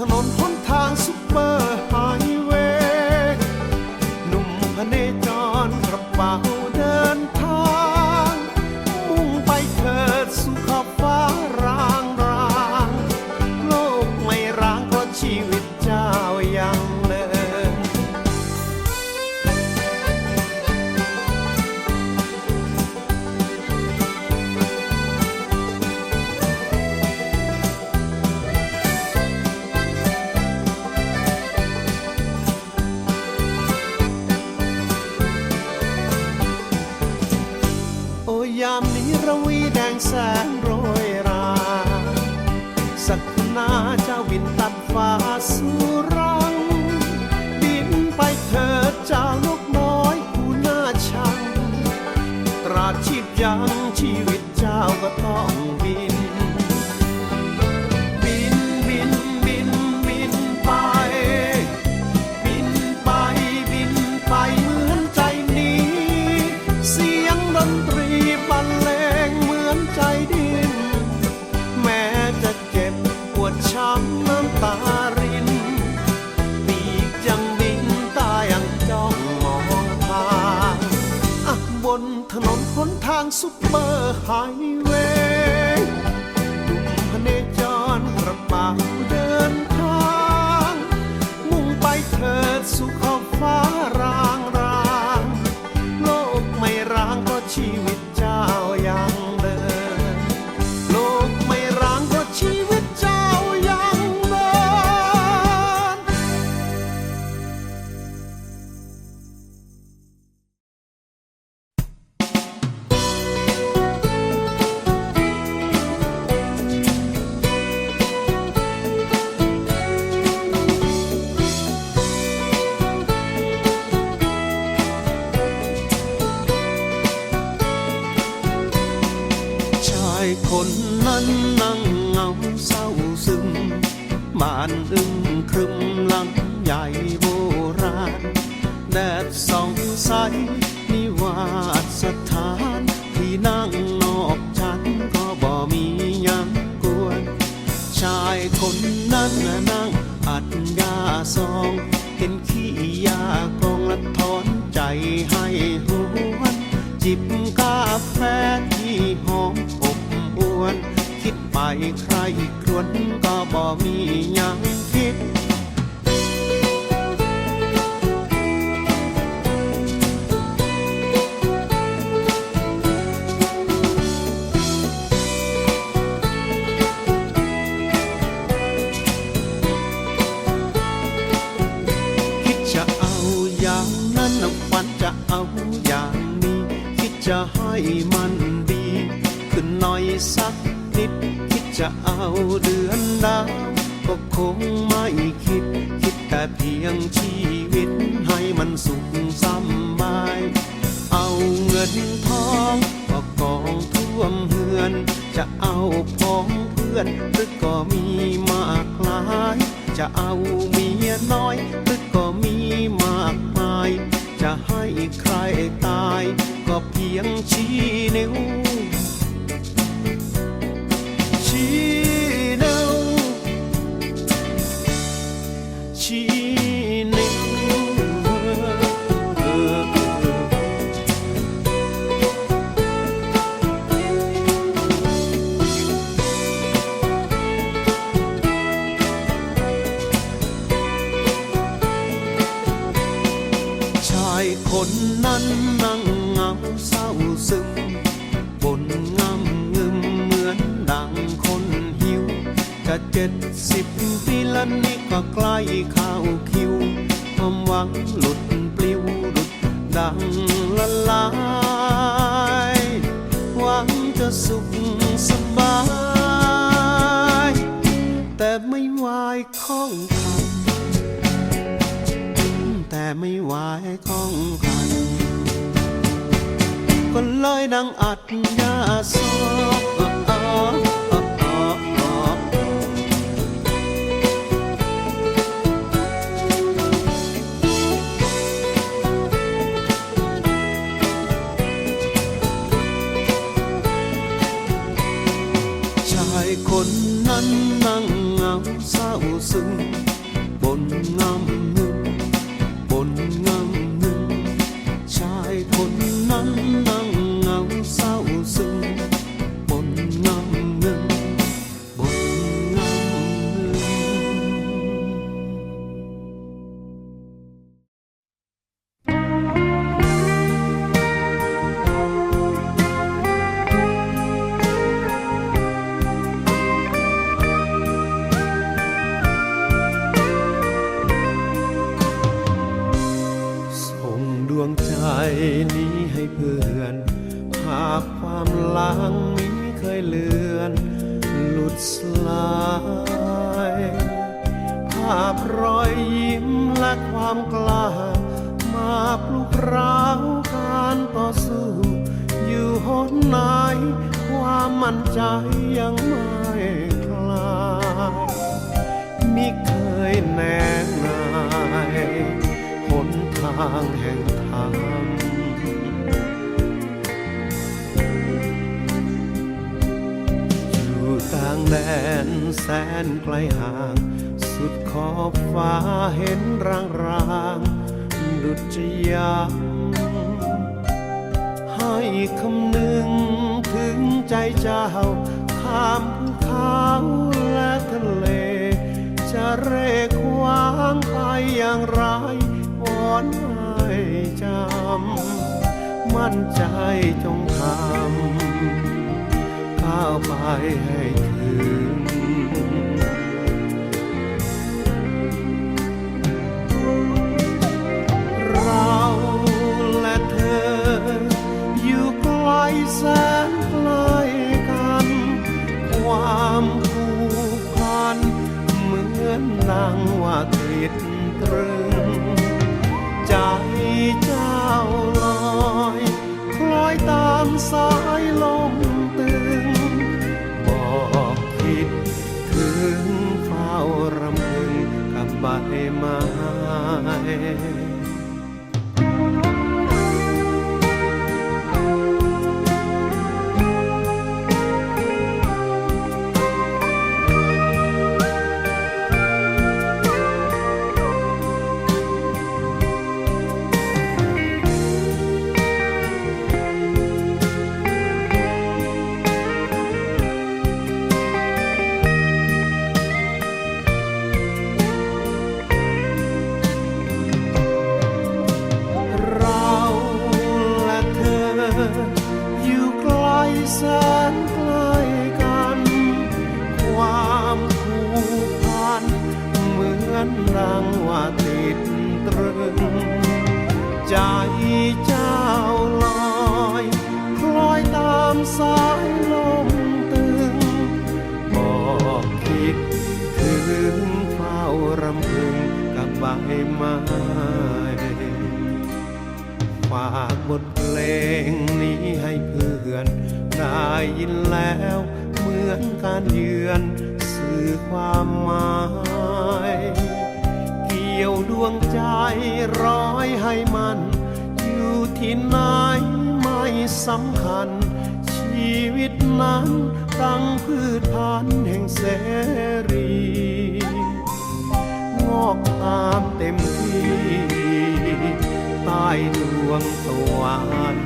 ถนนหนทางซุปเปอร์ บินตัดฟ้าสู่รัง บินไปเถิดเจ้าลูกน้อยผู้น่าชัง ตราชีพยังชีวิตเจ้าก็ต้องบินางซุปเปอร์ไฮเวย์ บ้านอึมครึมหลังใหญ่โบราณ แดดส่องใสนิวาสสถานที่นั่งนอกฉันก็บ่มียังกวน ชายคนนั้นนั่งอัดยาซอง เห็นขี้ยากองละถอนใจให้หวน จิบกาแฟที่หอมอบอวน ไปใครครวนก็บ่มีหยังคิดคิดจะเอาอย่างนั้นนะฝันจะเอาอย่างนี้คิดจะให้มันดี ขึ้นหน่อยสักนิด จะเอาเดือนดาวก็คงไม่คิด คิดแต่เพียงชีวิตให้มันสุขสบาย เอาเงินทองก็กองท่วมเฮือน จะเอาพ้องเพื่อนหรือก็มีมากหลาย จะเอาเมียน้อยหรือก็มีมากมาย จะให้ใครตาย ก็เพียงชี้นิ้วายข้องคันก็เลยนั่งอัดย นี้ให้เพื่อนภาพความหลังนี้เคยเลือน หลุดสลายภาพรอยยิ้มและความกล้า มาปลุกร้าวการต่อสู้ อยู่หนไหนความมั่นใจยังไม่คลายมิเคยแน่นายหนทางแห่งธรร แดนแสนไกลห่าง สุดขอบฟ้าเห็นร่างรางดุจจะย้ำให้คำนึงถึงใจเจ้า ข้ามภูเขาและทะเล จะเรกขวางไปอย่างไรวอนให้จำ มั่นใจจงทำก้าวไปให้ เราและเธอ อยู่ไกลแสนไกลกัน ความผูกพัน เหมือนนางว่าติดตรึง ใจเจ้าลอย คล้อยตามสายลม ไม้ฝากบทเพลงนี้ให้เพื่อนได้ยินแล้วเหมือนการเยือนสื่อความหมายเกี่ยวดวงใจร้อยให้มัน อยู่ที่ไหนไม่สำคัญ ชีวิตนั้นตั้งพืชพันธุ์แห่งเสรี อกตามเต็มที่ใต้ดวงตะวัน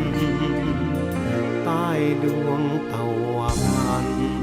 ใต้ดวงตะวัน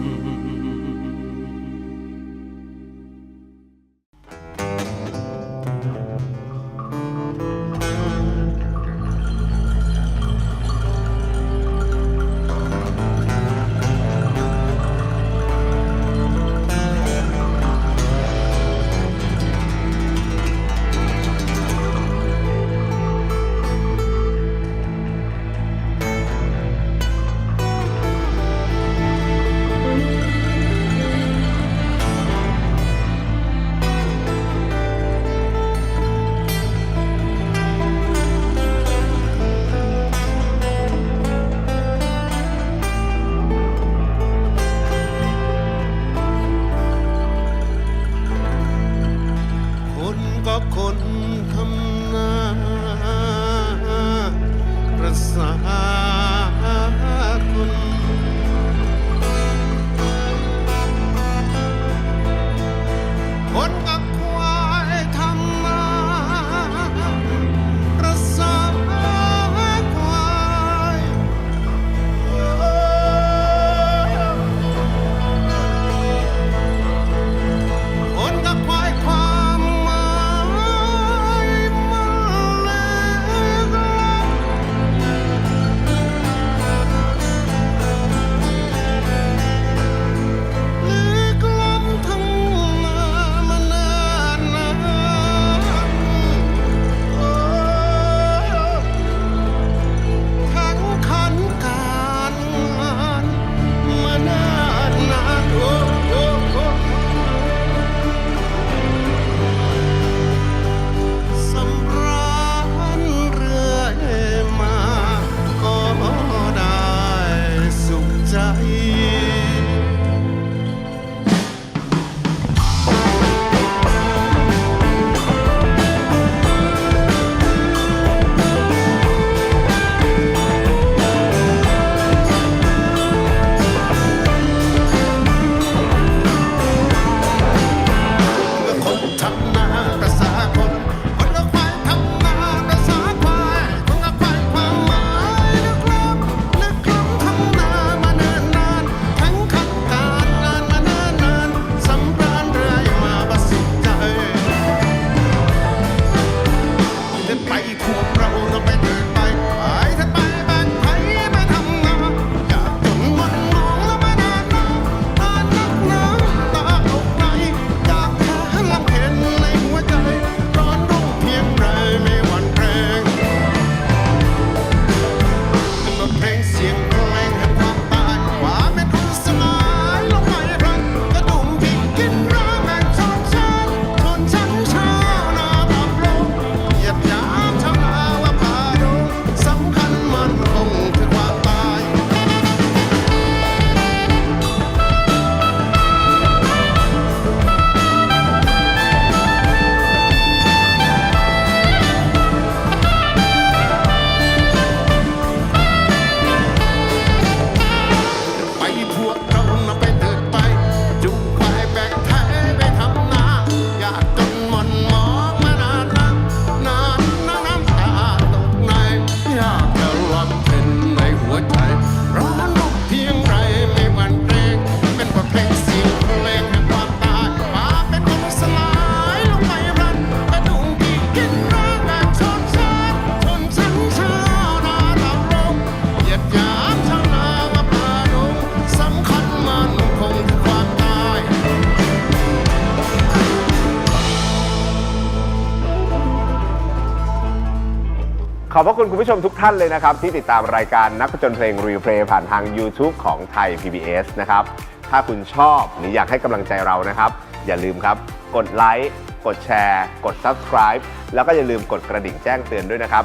ขอบพระคุณคุณผู้ชมทุกท่านเลยนะครับ ที่ติดตามรายการนักจนเพลงรีเพลย์ผ่านทาง YouTube ของไทย PBS นะครับ ถ้าคุณชอบหรืออยากให้กำลังใจเรานะครับ อย่าลืมครับ กดไลค์กดแชร์ กด Subscribe แล้วก็อย่าลืมกดกระดิ่งแจ้งเตือนด้วยนะครับ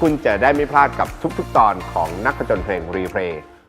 คุณจะได้ไม่พลาดกับทุกๆ ตอนของนักจนเพลงรีเพลย์